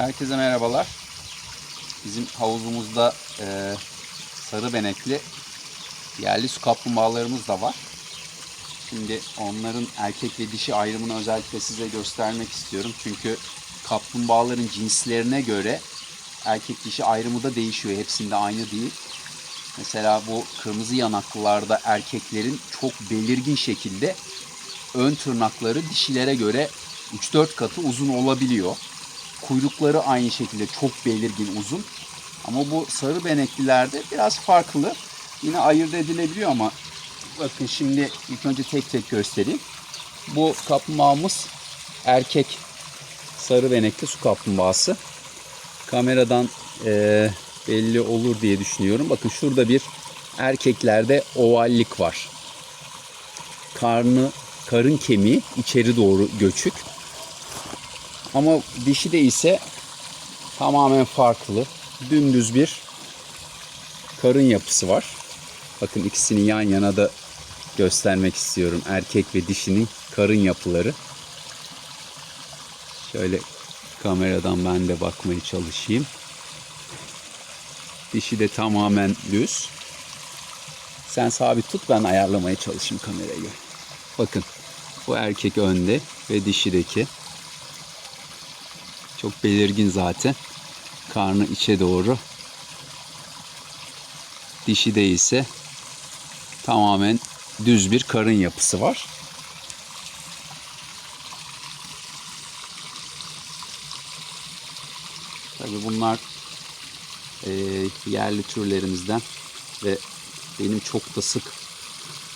Herkese merhabalar. Bizim havuzumuzda e, sarı benekli yerli su kaplumbağalarımız da var. Şimdi onların erkek ve dişi ayrımını özellikle size göstermek istiyorum. Çünkü kaplumbağaların cinslerine göre erkek dişi ayrımı da değişiyor. Hepsinde aynı değil. Mesela bu kırmızı yanaklılarda erkeklerin çok belirgin şekilde ön tırnakları dişilere göre 3-4 katı uzun olabiliyor. Kuyrukları aynı şekilde çok belirgin uzun. Ama bu sarı beneklilerde biraz farklı. Yine ayırt edilebiliyor ama bakın şimdi ilk önce tek tek göstereyim. Bu kaplumbağamız erkek sarı benekli su kaplumbağası. Kameradan eee, belli olur diye düşünüyorum. Bakın şurada bir erkeklerde ovallik var. Karnı, karın kemiği içeri doğru göçük. Ama dişi de ise tamamen farklı. Dümdüz bir karın yapısı var. Bakın ikisini yan yana da göstermek istiyorum. Erkek ve dişinin karın yapıları. Şöyle kameradan ben de bakmaya çalışayım. Dişi de tamamen düz. Sen sabit tut ben ayarlamaya çalışayım kamerayı. Bakın bu erkek önde ve dişideki. Çok belirgin zaten. Karnı içe doğru. Dişi de ise tamamen düz bir karın yapısı var. Tabii bunlar e, yerli türlerimizden ve benim çok da sık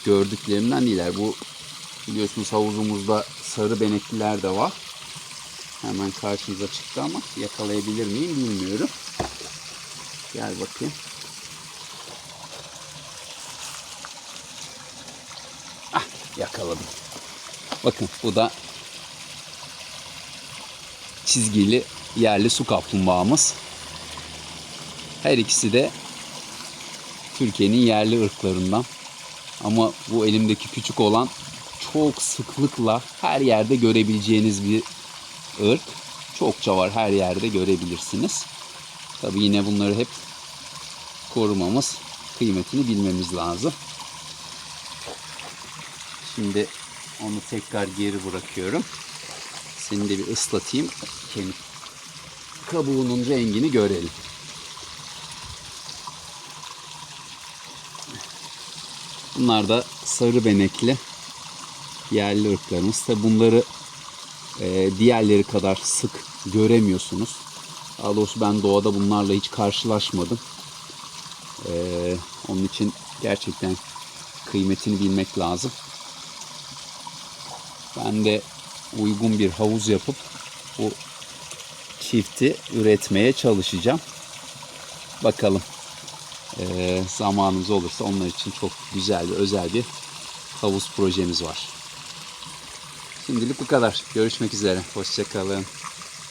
gördüklerimden değiller. Bu biliyorsunuz havuzumuzda sarı benekliler de var. Hemen karşımıza çıktı ama yakalayabilir miyim bilmiyorum. Gel bakayım. Ah yakaladım. Bakın bu da çizgili yerli su kaplumbağamız. Her ikisi de Türkiye'nin yerli ırklarından. Ama bu elimdeki küçük olan çok sıklıkla her yerde görebileceğiniz bir ırk. Çokça var her yerde görebilirsiniz. Tabi yine bunları hep korumamız, kıymetini bilmemiz lazım. Şimdi onu tekrar geri bırakıyorum. Seni de bir ıslatayım. Kemik kabuğunun rengini görelim. Bunlar da sarı benekli yerli ırklarımız. Tabi bunları e, diğerleri kadar sık göremiyorsunuz. Daha doğrusu ben doğada bunlarla hiç karşılaşmadım. E, onun için gerçekten kıymetini bilmek lazım. Ben de uygun bir havuz yapıp bu çifti üretmeye çalışacağım. Bakalım e, zamanımız olursa onlar için çok güzel ve özel bir havuz projemiz var. Şimdilik bu kadar. Görüşmek üzere. Hoşçakalın.